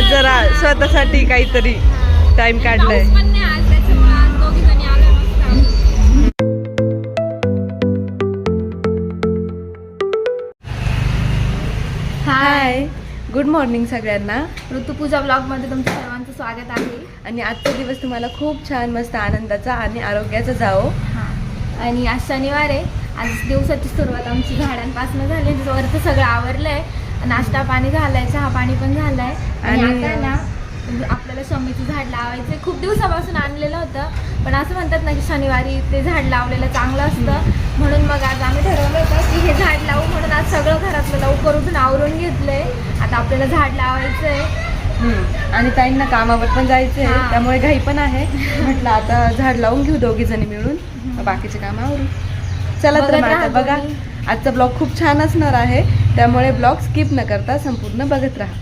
आज जरा स्वतःसाठी काहीतरी टाइम काढलाय. हाय गुड मॉर्निंग सगळ्यांना. ऋतुपूजा ब्लॉगमध्ये तुमचं सर्वांचं स्वागत आहे. आणि आजचा दिवस तुम्हाला खूप छान मस्त आनंदाचा आणि आरोग्याचा जाओ आणि आज शनिवार आहे. आज दिवसाची सुरुवात आमची झाडांपासून झाली. वरचं सगळं आवरलंय. नाश्ता पाणी झालाय चहा पाणी पण झालाय. आणि आता ना आपल्याला शमीचं झाड लावायचं खूप दिवसापासून आणलेलं होतं पण असं म्हणतात ना की शनिवारी ते झाड लावलेलं चांगलं असतं. म्हणून मग आज आम्ही ठरवलं होतं की हे झाड लावू म्हणून आज सगळं घरातलं लवकर उठून आवरून घेतलंय. आता आपल्याला झाड लावायचं आहे. आणि ताईंना कामावर पण जायचंय. त्यामुळे घाई पण आहे. म्हटलं आता झाड लावून घेऊ दोघी जणी मिळून बाकीचे काम आवरू चला तर बघा. आजचा ब्लॉग खूप छान असणार आहे. त्यामुळे ब्लॉग स्किप न करता संपूर्ण बघत राहा.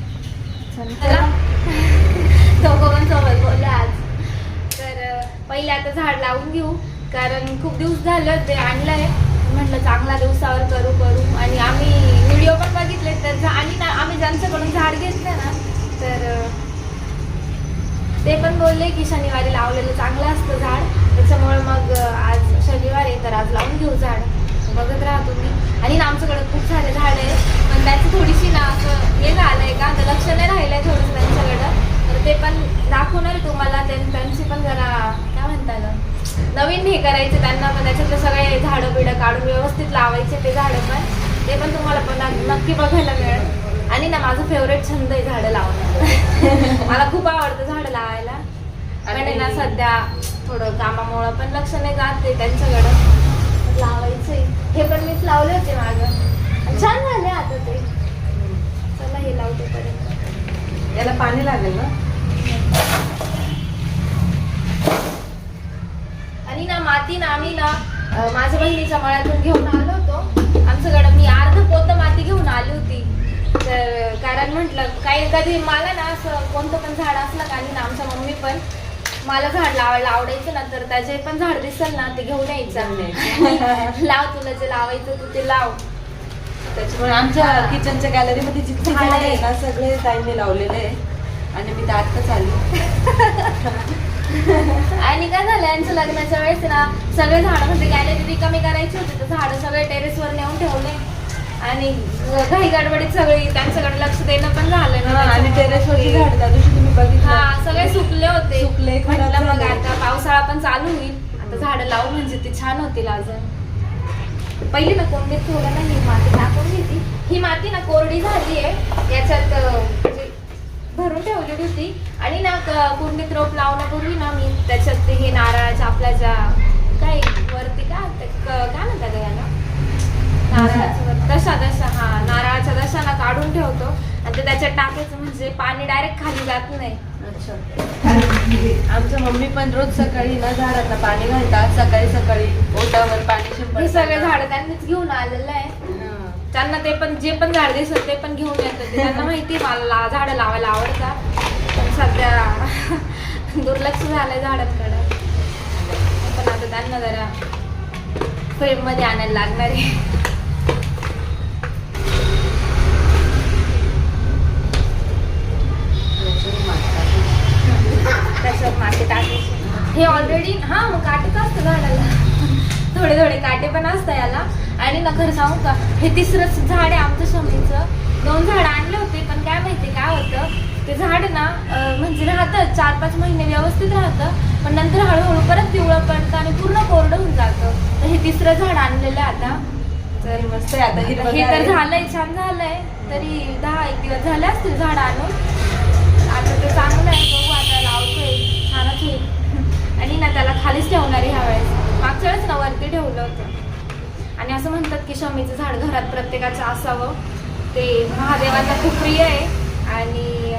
चौघं पण सोबत बोलले आज. तर पहिले आता झाड लावून घेऊ. कारण खूप दिवस झालं ते आणलंय. म्हटलं चांगला दिवसावर करू करू. आणि आम्ही व्हिडिओ पण बघितले तर आणि ना आम्ही ज्यांच्याकडून झाड घेतलं ना तर ते पण बोलले की शनिवारी लावलेलं चांगलं असतं झाड. त्याच्यामुळे मग आज शनिवारी तर आज लावून घेऊ झाड. बघत राहा तुम्ही. आणि ना आमच्याकडे खूप सारे झाड पण त्याची थोडीशी ना असं हे झालंय का तर लक्ष नाही राहिलंय थोडंसं त्यांच्याकडं. तर ते पण दाखवणार तुम्हाला त्यां- त्यांची पण जरा काय म्हणता नवीन हे करायचे त्यांना पण त्याच्यातले सगळे झाडं बिडं काढून व्यवस्थित लावायचे ते झाडं पण. ते पण तुम्हाला पण नक- नक्की बघायला मिळेल. आणि ना माझं फेवरेट छंद आहे झाडं लावणं. मला खूप आवडतं झाडं लावायला. पण ना सध्या थोडं कामामुळं पण लक्ष नाही जात ते त्यांच्याकडं. लावायचंय. हे पण मीच लावले होते मागं. छान झाले आता ते. चला हे लावते पर्यंत याला पाणी लागेल ना? आणि ना माती ना आम्ही ना माझ्या बहिणीच्या मळ्यातून घेऊन आलो होतो. आमच्याकडं मी अर्ध पोत माती घेऊन आली होती. तर कारण म्हटलं काही कधी मला ना असं कोणतं पण झाड असलं का आणि ना आमच्या मम्मी पण. मला झाड लावायला आवडायचं ना तर त्याचे पण झाड दिसेल ना ते घेऊन यायचं लाव तुला जे लावायचं तू ते लाव. त्याच्यामुळे आमच्या किचनच्या गॅलरी मध्ये झाडं झाड आहे. ना सगळे ताईंनी लावलेले आहे आणि मी तर आत्ताच आली आणि काय झालं यांच्या लग्नाच्या वेळेस ना सगळे झाडं म्हणजे गॅलरी रिकामी करायची होती तर झाडं सगळे टेरेसवर नेऊन ठेवले. आणि घाई गडबडीत सगळी त्यांच्याकडे लक्ष देणं पण झालं नाही आणि टेरेसवरची झाड त्या दिवशी हा सगळे सुकले होते. सुकले, म्हटलं मग. आता पावसाळा पण चालू होईल. आता झाडं लावू म्हणजे ती छान होतील अजून. पहिली ना कोंडीत थोडं ना ही माती टाकून घेतली. ही माती ना कोरडी झाली आहे. याच्यात म्हणजे भरून ठेवलेली होती. आणि ना कुंडीत रोप लावण्यापूर्वी ना मी त्याच्यात ते हे नारळाच्या आपल्या ज्या काय वरती का काय म्हणतात याला नारळाच्या दशा दशा हा नारळाच्या दशा ना काढून ठेवतो. आणि ते त्याच्यात टाकायचं म्हणजे पाणी डायरेक्ट खाली जात नाही. आमच्या मम्मी पण रोज सकाळी ना झाडांना पाणी घालतात. सकाळी सकाळी ओटावर पाणी शिंपडतात. हे सगळे झाड त्यांनीच घेऊन आलेलं आहे. हा. त्यांना ते पण जे पण झाड दिसत ते पण घेऊन येतात. त्यांना माहिती आहे मला झाडं लावायला आवडतात. पण सध्या दुर्लक्ष झालंय झाडांकडे. पण आता त्यांना जरा फ्रेममध्ये आणायला लागणार आहे. माती टाकायची हे ऑलरेडी हा मग काटेच असतं झाडाला. थोडे थोडे काटे पण असतं याला. आणि ना खरं सांगू का हे तिसरं झाड आहे आमचं शमीचं दोन झाड आणले होते पण काय माहिती काय होतं? ते झाड ना म्हणजे राहतं चार पाच महिने व्यवस्थित राहतं पण नंतर हळूहळू परत पिवळं पडतं आणि पूर्ण कोरडं होऊन जातं. तर हे तिसरं झाड आणलेलं आहे आता. तर मस्त आहे आता हे तर आहे. झालंय छान झालंय. तरी दहा एक दिवस झाले असतील झाड आणून. आता ते चांगलं आहे बघू आता. होईल आणि ना त्याला खालीच ठेवणार आहे ह्या वेळेस. मागच्या वेळेस ना वरती ठेवलं होतं. आणि असं म्हणतात की शमीचं झाड घरात प्रत्येकाचं असावं. ते महादेवांना खूप प्रिय आहे. आणि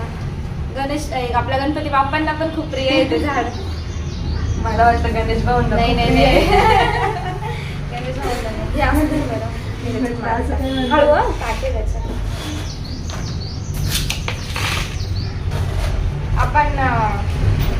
गणेश आपल्या गणपती बाप्पांना पण खूप प्रिय आहे ते झाड. मला वाटतं गणेश भाऊंना नाही नाही. गणेश. हे म्हणतात? हळू त्याच्यात आपण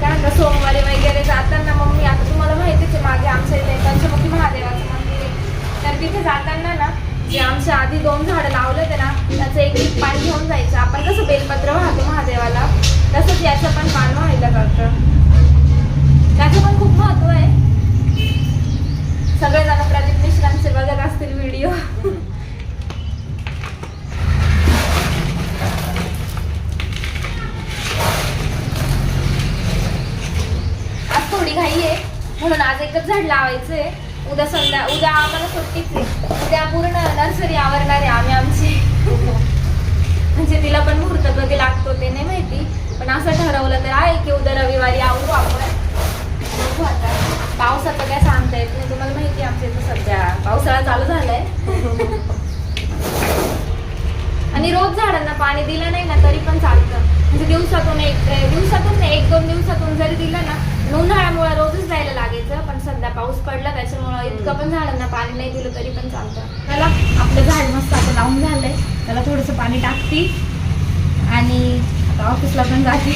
कारण का सोमवारी वगैरे जाताना मम्मी आता तुम्हाला माहितीच आहे मागे आमच्या इथे पंचमुखी महादेवाचं मंदिर आहे. तर तिथे जाताना ना जे आमच्या आधी दोन झाडं लावले होते ना त्याचं एक एक पान घेऊन जायचं. आपण कसं बेलपत्र वाहतो महादेवाला तसंच याचं पण पान व्हायला जातं त्याचं पण खूप महत्त्व आहे. सगळेजण प्रदीप मिश्रांचे बघत असतील व्हिडिओ आज थोडी घाई आहे म्हणून आज एकच झाड लावायचंय. उद्या संध्या उद्या आम्हाला सुट्टीच आहे. उद्या पूर्ण नर्सरी आवरणार आहे आम्ही आमची. म्हणजे तिला पण मुहूर्त कधी लागतो ते नाही माहिती. पण असं ठरवलं तर आहे की उद्या रविवारी आवरू आपण. बघू आता. पावसाचं काय सांगता येत नाही तुम्हाला माहिती आहे आमच्या इथं सध्या पावसाळा चालू झालाय. आणि रोज झाडांना पाणी दिलं नाही ना तरी पण चालतं. म्हणजे दिवसातून एक दिवसातून नाही एक दोन दिवसातून जरी दिलं ना उन्हाळ्यामुळे रोजच द्यायला लागायचं पण सध्या पाऊस पडला त्याच्यामुळं इतकं पण झाडांना पाणी नाही दिलं तरी पण चालतं. त्याला आपलं झाड मस्त आता लावून झालंय. त्याला थोडंसं पाणी टाकते. आणि आता ऑफिसला पण जाते.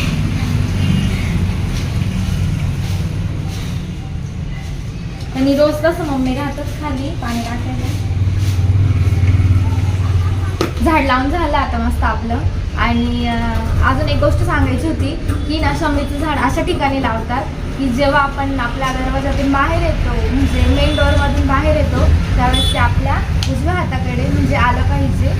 आणि रोज कसं मम्मी राहतच खाली पाणी टाकायला. झाड लावून झालं आता मस्त आपलं. आणि अजून एक गोष्ट सांगायची होती की ना शमीचं झाड अशा ठिकाणी लावतात. की जेव्हा आपण आपल्या दरवाजातून बाहेर येतो म्हणजे मेन डोअरमधून बाहेर येतो त्यावेळेस ते आपल्या उजव्या हाताकडे म्हणजे आलं पाहिजे.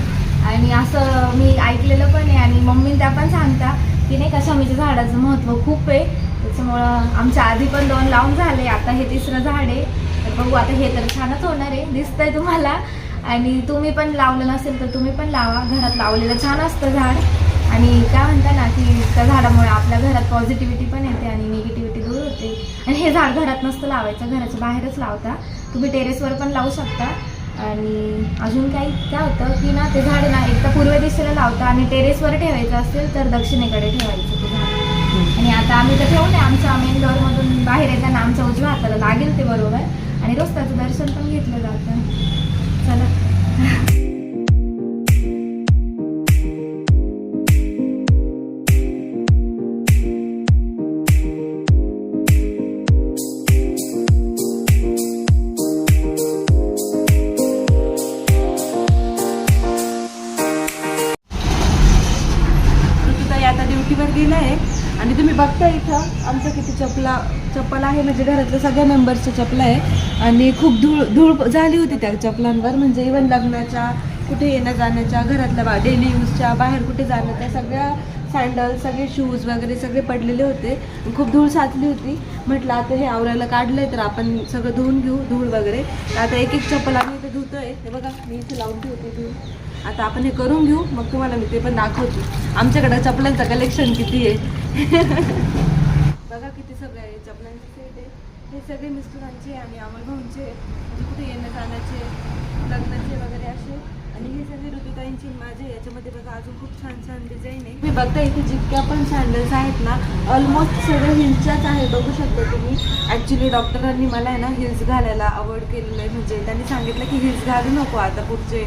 आणि असं मी ऐकलेलं पण आहे आणि मम्मी त्या पण सांगता की नाही का शमीच्या झाडाचं महत्त्व खूप आहे. त्याच्यामुळं आमच्या आधी पण दोन लावून झाले आता हे तिसरं झाड आहे. तर बघू आता हे तर छानच होणार आहे दिसतंय तुम्हाला. आणि तुम्ही पण लावलं नसेल तर तुम्ही पण लावा. घरात लावलेलं छान असतं झाड. आणि काय म्हणता ना की त्या झाडामुळे आपल्या घरात पॉझिटिव्हिटी पण येते आणि निगेटिव्हिटी दूर होते आणि हे झाड घरात नसतं लावायचं घराच्या बाहेरच लावता. तुम्ही टेरेसवर पण लावू शकता. आणि अजून काही काय होतं की ना ते झाड ना एकदा पूर्व दिशेला लावता आणि टेरेसवर ठेवायचं असेल तर दक्षिणेकडे ठेवायचं ते झाड. आणि आता आम्ही तर ठेवले आमच्या मेन डोअरमधून बाहेर येताना आमच्या उजव्या हाताला लागेल ते बरोबर. आणि रोज त्याचं दर्शन पण घेतलं जातं. चला. म्हणजे घरातल्या सगळ्या मेंबर्सच्या चपला आहे. आणि खूप धूळ धूळ झाली होती त्या चपलांवर. म्हणजे इवन लग्नाच्या कुठे येण्या जाण्याच्या घरातल्या बा डेली यूजच्या बाहेर कुठे जाणं त्या सगळ्या सँडल सगळे शूज वगैरे सगळे पडलेले होते. खूप धूळ साचली होती. म्हटलं आता हे आवरायला काढलंय तर आपण सगळं धुवून घेऊ धूळ वगैरे. आता एक एक चप्पल आम्ही इथे आहे ते बघा मी इथे लावून ठेवते धूळ. आता आपण हे करून घेऊ. मग तुम्हाला मी ते पण दाखवते. आमच्याकडं चपलांचं कलेक्शन किती आहे बघा किती सगळं आहे चपलांचे सेट आहे हे सगळे मिस्टरांचे आणि अमोल भाऊंचे म्हणजे कुठे येणं जाण्याचे लग्नाचे वगैरे असे. आणि हे सगळे ऋतुताईंचे माझे याच्यामध्ये बघा अजून खूप छान छान डिझाईन आहे. मी बघता इथे जितक्या पण सँडल्स आहेत ना ऑलमोस्ट सगळं हिल्सच्याच आहे बघू शकता तुम्ही. ॲक्च्युली डॉक्टरांनी मला आहे ना हिल्स घालायला अवॉइड केलेलं आहे. म्हणजे त्यांनी सांगितलं की हिल्स घालू नको आता पुढचे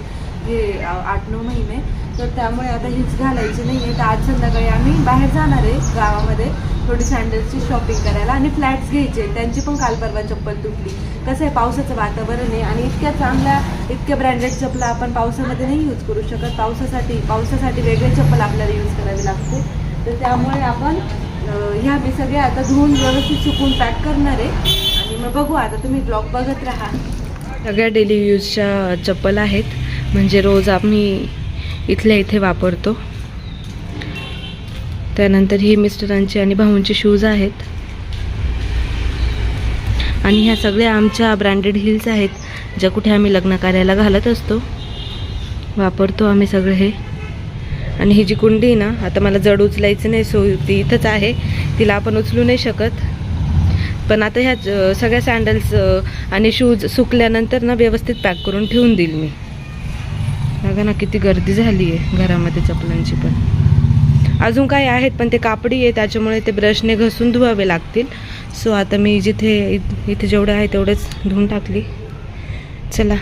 हे आठ नऊ महिने. तर त्यामुळे आता हिल्स घालायची नाही आहे तर आज संध्याकाळी आम्ही बाहेर जाणार आहे गावामध्ये. थोडी सँडल्सची शॉपिंग करायला आणि फ्लॅट्स घ्यायचे. त्यांची पण काल परवा चप्पल तुटली. कसं आहे पावसाचं वातावरण आहे आणि इतक्या चांगल्या इतक्या ब्रँडेड चप्पल आपण पावसामध्ये नाही यूज करू शकत. पावसासाठी पावसासाठी वेगळे चप्पल आपल्याला यूज करावी लागते. तर त्यामुळे आपण ह्या मी सगळे आता धुवून व्यवस्थित सुकून पॅक करणार आहे. आणि मग बघू आता तुम्ही ब्लॉग बघत राहा. सगळ्या डेली यूजच्या चप्पल आहेत. म्हणजे रोज आम्ही इथल्या इथे वापरतो. त्यानंतर हे मिस्टरांची आणि भाऊंचे शूज आहेत. आणि ह्या सगळ्या आमच्या ब्रँडेड हिल्स आहेत ज्या कुठे आम्ही लग्न कार्याला घालत असतो. वापरतो आम्ही सगळं हे. आणि ही जी कुंडी आहे ना आता मला जड उचलायचं नाही सो ती इथंच आहे. तिला आपण उचलू नाही शकत. पण आता ह्या सगळ्या सँडल्स आणि शूज सुकल्यानंतर ना व्यवस्थित पॅक करून ठेवून देईल मी. बघा ना किती गर्दी झाली आहे घरामध्ये चपलांची पण. अजून काही आहेत पण ते कापडी आहे त्याच्यामुळे ते ब्रशने घसून धुवावे लागतील सो आता मी जिथे इथे जेवढं आहे तेवढेच धुवून टाकली चला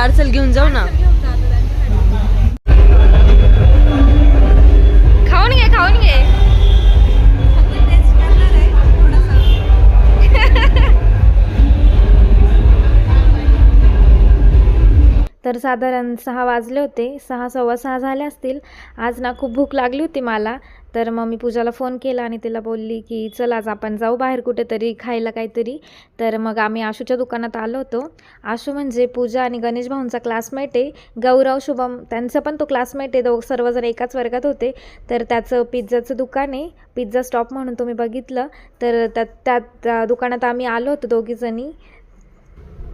पार्सल घेऊन जाऊ ना. खाऊन घे खाऊन घे. तर साधारण सहा वाजले होते सहा सव्वा सहा झाले असतील. आज ना खूप भूक लागली होती मला. तर मग मी पूजाला फोन केला आणि तिला बोलली की चल आज आपण जाऊ बाहेर कुठेतरी खायला काहीतरी. तर मग आम्ही आशूच्या दुकानात आलो होतो. आशू म्हणजे पूजा आणि गणेश भाऊंचा क्लासमेट आहे. गौरव शुभम त्यांचा पण तो क्लासमेट आहे. दो सर्वजण एकाच वर्गात होते. तर त्याचं पिझ्झाचं दुकान आहे. पिझ्झा स्टॉप म्हणून तुम्ही बघितलं. तर त्या त्या दुकानात आम्ही आलो होतो दोघीजणी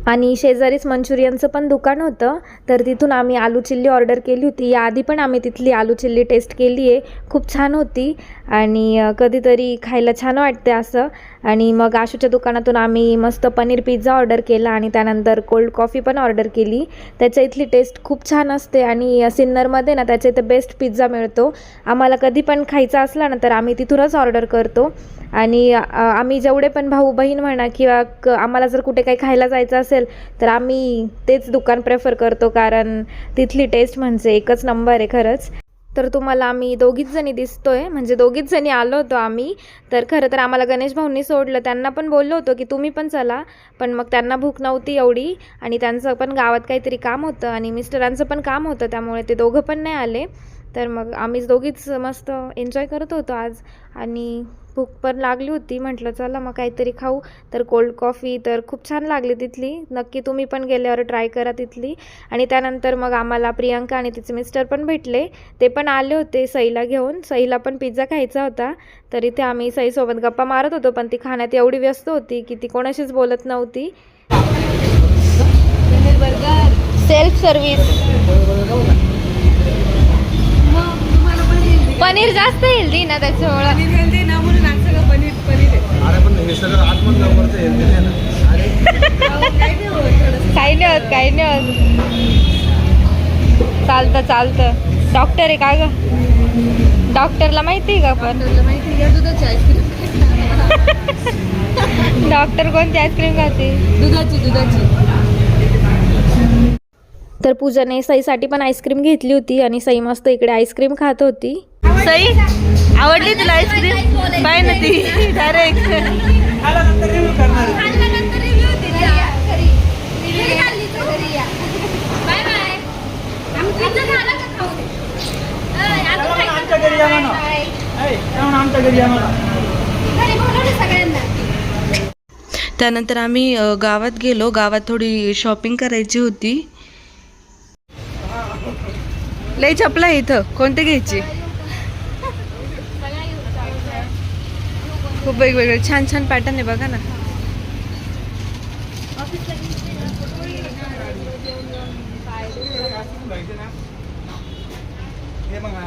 आणि शेजारीच मंचुरियनचं पण दुकान होतं. तर तिथून आम्ही आलू चिल्ली ऑर्डर केली होती. याआधी पण आम्ही तिथली आलू चिल्ली टेस्ट केली आहे खूप छान होती. आणि कधीतरी खायला छान वाटते असं. आणि मग आशूच्या दुकानातून आम्ही मस्त पनीर पिझ्झा ऑर्डर केला आणि त्यानंतर कोल्ड कॉफी पण ऑर्डर केली. त्याच्या इथली टेस्ट खूप छान असते आणि सिन्नरमध्ये ना त्याच्या इथं बेस्ट पिझ्झा मिळतो. आम्हाला कधी पण खायचा असला ना तर आम्ही तिथूनच ऑर्डर करतो. आणि आम्ही जेवढे पण भाऊ बहीण म्हणा किंवा क आम्हाला जर कुठे काही खायला जायचं असेल तर आम्ही तेच दुकान प्रेफर करतो कारण तिथली टेस्ट म्हणजे एकच नंबर आहे खरंच. तर तुम्हाला आम्ही दोघीच जणी दिसतोय. म्हणजे दोघीच जणी आलो होतो आम्ही. तर खरं तर आम्हाला गणेश भाऊंनी सोडलं. त्यांना पण बोललो होतो की तुम्ही पण चला. पण मग त्यांना भूक नव्हती एवढी. आणि त्यांचं पण गावात काहीतरी काम होतं. आणि मिस्टरांचं पण काम होतं. त्यामुळे ते दोघं पण नाही आले. तर मग आम्हीच दोघीच मस्त एन्जॉय करत होतो आज. आणि भूक पण लागली होती. म्हटलं चला मग काहीतरी खाऊ. तर कोल्ड कॉफी तर खूप छान लागली तिथली. नक्की तुम्ही पण गेल्यावर ट्राय करा तिथली. आणि त्यानंतर मग आम्हाला प्रियांका आणि तिचे मिस्टर पण भेटले. ते पण आले होते सईला घेऊन. सईला पण पिझ्झा खायचा होता. तर इथे आम्ही सईसोबत गप्पा मारत होतो पण ती खाण्यात एवढी व्यस्त होती की ती कोणाशीच बोलत नव्हती. सेल्फ सर्व्हिस मग तुम्हाला पण हेल्दी पनीर जास्त हेल्दी ना त्याच्यामुळं? आहे अरे पण सगळं आतमधलं वरचं हे दिले ना. काही नाही होत. काही नाही होत. चालतं चालतं. डॉक्टर आहे का ग? डॉक्टरला माहिती आहे का पण? डॉक्टरला माहिती आहे, या दुधाची आईस्क्रीम. डॉक्टर कोणती आईस्क्रीम खाते? दुधाची दुधाची. तर पूजाने सईसाठी पण आईस्क्रीम घेतली होती आणि सई मस्त इकडे आईस्क्रीम खात होती. सई? आवडली तुला आईस्क्रीम? बाय ना ती. डायरेक्ट त्यानंतर आम्ही गावात गेलो. गावात थोडी शॉपिंग करायची होती. लई चपला इथं. कोणते घ्यायची? खूप वेगवेगळे छान छान पॅटर्न आहे बघा ना. हे बघा.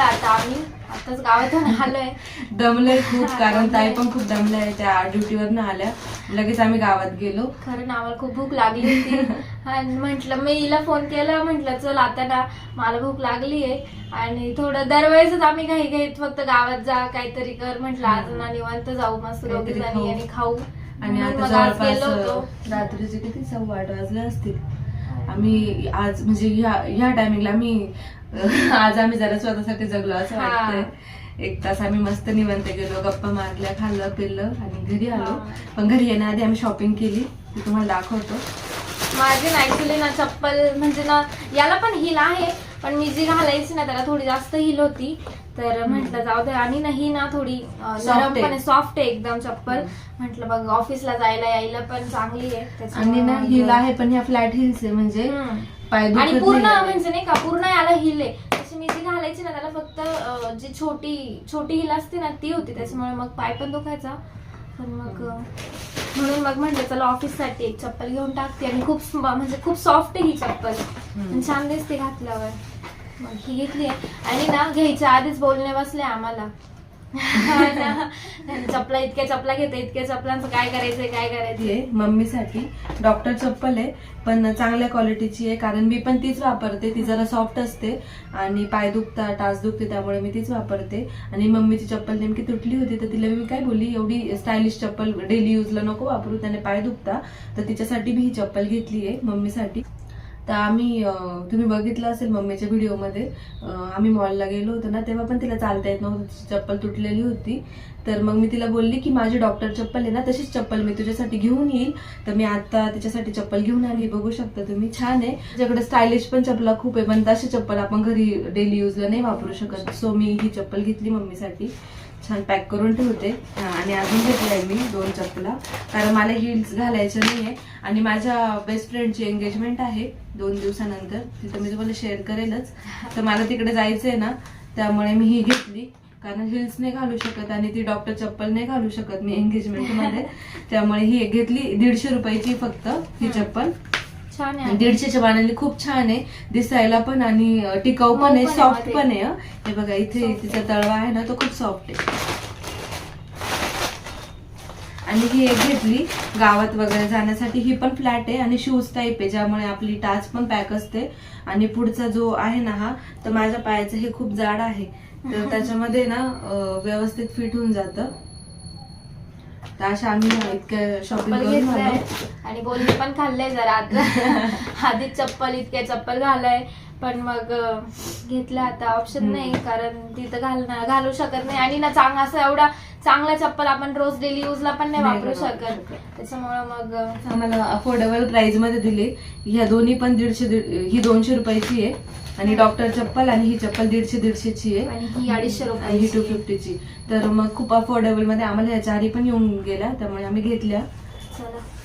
आता आम्ही आताच गावातून आलोय. दमलंय खूप कारण ताई पण खूप दमलंय त्या ड्युटीवर आल्या. लगेच आम्ही गावात गेलो. ना आम्हाला खूप भूक लागली होती. आणि म्हटलं मी हिला फोन केला म्हटलं चल आता ना मला भूक लागली आहे आणि थोडं दरवेळेसच आम्ही घाई घाईत फक्त गावात जा काहीतरी कर म्हटलं आज ना निवांत जाऊ मस्त दोघी जणी. आणि खाऊ. आणि आता जवळपास रात्रीचे किती? सव्वा आठ वाजले असतील. आम्ही आज म्हणजे ह्या ह्या टायमिंगला आम्ही आज आम्ही जरा स्वतःसाठी जगलो असं. वाटतंय. एक तास आम्ही मस्त निवंत गेलो गप्पा मारल्या खाल्लं पिल्लं आणि घरी आलो. पण घरी येण्याआधी आम्ही शॉपिंग केली. ती तुम्हाला दाखवतो. माझी ना ऍक्च्युली ना चप्पल म्हणजे ना याला पण हिल आहे पण मी जी घालायची ना त्याला थोडी जास्त हिल होती. तर म्हटलं जाऊ दे. आणि ना ही ना थोडी सॉफ्ट आहे. एकदम चप्पल. म्हटलं बघ ऑफिसला जायला यायला पण चांगली आहे. आणि ना हिल आहे पण ह्या फ्लॅट हिल्स आहे. म्हणजे. पाय आणि पूर्ण. म्हणजे नाही का पूर्ण याला हिल. आहे तशी मी जी घालायची ना त्याला फक्त अं, जी छोटी छोटी हिल असते ना ती होती. त्याच्यामुळे मग पाय पण दुखायचा. पण मग अं, म्हणून मग म्हटलं चला ऑफिससाठी एक चप्पल घेऊन टाकते. आणि खूप स्म- म्हणजे खूप सॉफ्ट आहे ही चप्पल. आणि छान दिसते घातल्यावर. मग ही घेतली आणि ना घ्यायच्या आधीच बोलणे बसले आम्हाला. चपला इतक्या चपला घेते इतक्या चपलांचं काय करायचंय काय करायचंय? आहे मम्मीसाठी डॉक्टर चप्पल आहे पण चांगल्या क्वालिटीची आहे कारण मी पण तीच वापरते ती जरा सॉफ्ट असते आणि पाय दुखता टाच दुखते त्यामुळे मी तीच वापरते. आणि मम्मीची चप्पल नेमकी तुटली होती तर तिला मी काय बोलली एवढी स्टायलिश चप्पल डेली यूजला नको वापरू त्याने पाय दुखता तर तिच्यासाठी मी ही चप्पल घेतली आहे मम्मीसाठी. तर आम्ही तुम्ही बघितलं असेल मम्मीच्या व्हिडिओमध्ये आम्ही मॉलला गेलो होतो ना तेव्हा पण तिला चालता येत नव्हतं तिची चप्पल तुटलेली होती. तर मग मी तिला बोलली की माझी डॉक्टर चप्पल आहे ना तशीच चप्पल मी तुझ्यासाठी घेऊन येईल. तर मी आता तिच्यासाठी चप्पल घेऊन आली बघू शकता तुम्ही. छान आहे. तिच्याकडे स्टायलिश पण चप्पला खूप आहे पण तशी चप्पल आपण घरी डेली यूजला नाही वापरू शकत. सो मी ही चप्पल घेतली मम्मीसाठी. छान पॅक करून ठेवते. आणि अजून घेतलंय मी दोन चप्पला कारण मला हिल्स घालायचं आहे आणि माझ्या बेस्ट फ्रेंडची एंगेजमेंट आहे दोन दिवसानंतर. तिथं मी तुम्हाला शेअर करेलच. तर मला तिकडे जायचंय ना त्यामुळे मी ही घेतली. कारण हिल्स नाही घालू शकत आणि ती डॉक्टर चप्पल नाही घालू शकत मी एंगेजमेंटमध्ये त्यामुळे ही घेतली. दीडशे रुपयाची फक्त ही चप्पल. छान आणि आहे. दीडशेच्या मानाने खूप छान आहे. दिसायला पण आणि अं, टिकाऊ पण मऊ आहे पण आहे सॉफ्टमध्ये. पण आहे हं. हे बघा इथे तिचा तळवा आहे ना तो खूप सॉफ्ट आहे. आणि ही एक घेतली गावात वगैरे जाण्यासाठी. ही पण फ्लॅट आहे आणि शूज टाईप आहे ज्यामुळे आपली टाच पण पॅक असते. आणि पुढचा जो आहे ना हा तर माझ्या पायाचं हे खूप जाड आहे. तर त्याच्यामध्ये ना अं, व्यवस्थित फिट होऊन जातं. तर अशा आम्ही इतक्या शॉपिंग चप्पल घेतलंय आणि बोलणे पण खाल्लंय जरा. आता आधीच चप्पल इतक्या चप्पल घालाय. पण मग घेतलं आता ऑप्शन. नाही कारण तिथं घालणं घालू शकत नाही. आणि ना चांग असं एवढा चांगला चप्पल आपण रोज डेली यूजला पण नाही वापरू शकत. त्याच्यामुळं मग आम्हाला अफोर्डेबल प्राइसमध्ये दिली. ह्या दोन्ही पण दीडशे दीड- ही दोनशे रुपयाची आहे. आणि डॉक्टर चप्पल आणि ही चप्पल दीडशे दीडशेची आहे. आणि ही अडीचशे आणि ही टू रुपये फिफ्टीची तर मग खूप अफोर्डेबलमध्ये आम्हाला ह्या चारी पण येऊन गेल्या. त्यामुळे आम्ही घेतल्या.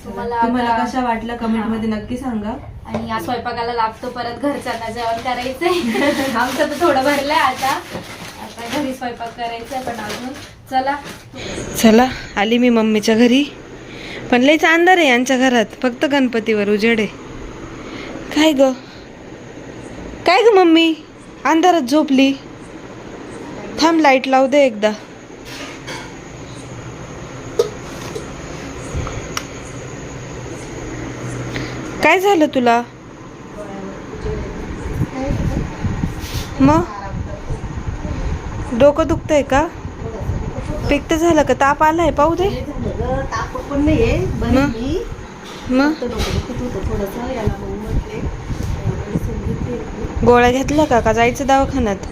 तुम्हाला कशा वाटल्या कमेंटमध्ये नक्की सांगा. आणि या स्वयंपाकाला लागतो परत घरच्यांना जेवण करायचंय. आमचं तर थोडं भरलंय आता. आता घरी स्वयंपाक करायचंय पण अजून चला. चला आली मी मम्मीच्या घरी. पण लईच अंधार आहे यांच्या घरात. फक्त गणपतीवर उजेड आहे. काय ग? काय ग मम्मी? अंधारात झोपली. थांब लाइट लावू दे एकदा. काय झालं तुला? मग? डोकं दुखतंय का? पित्त झालं का? ताप आलाय पाहू दे. ताप पण बरी मग? गोळ्या घेतल्या का? का जायचं दवाखान्यात?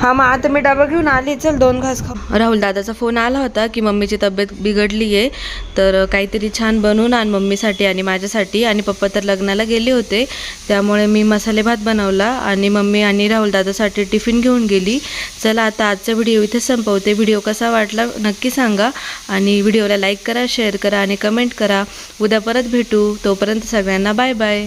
हा मग आता मी डबा घेऊन आली. चल दोन घास खा राहुल दादाचा फोन आला होता की मम्मीची तब्येत बिघडली आहे. तर काहीतरी छान बनवून आण मम्मीसाठी आणि माझ्यासाठी. आणि पप्पा तर लग्नाला गेले होते. त्यामुळे मी मसाले भात बनवला आणि मम्मी आणि राहुल दादासाठी टिफिन घेऊन गेली. चला आता आजचा व्हिडिओ इथे संपवते. व्हिडिओ कसा वाटला नक्की सांगा. आणि व्हिडिओला लाईक करा शेअर करा आणि कमेंट करा. उद्या परत भेटू. तोपर्यंत सगळ्यांना बाय बाय.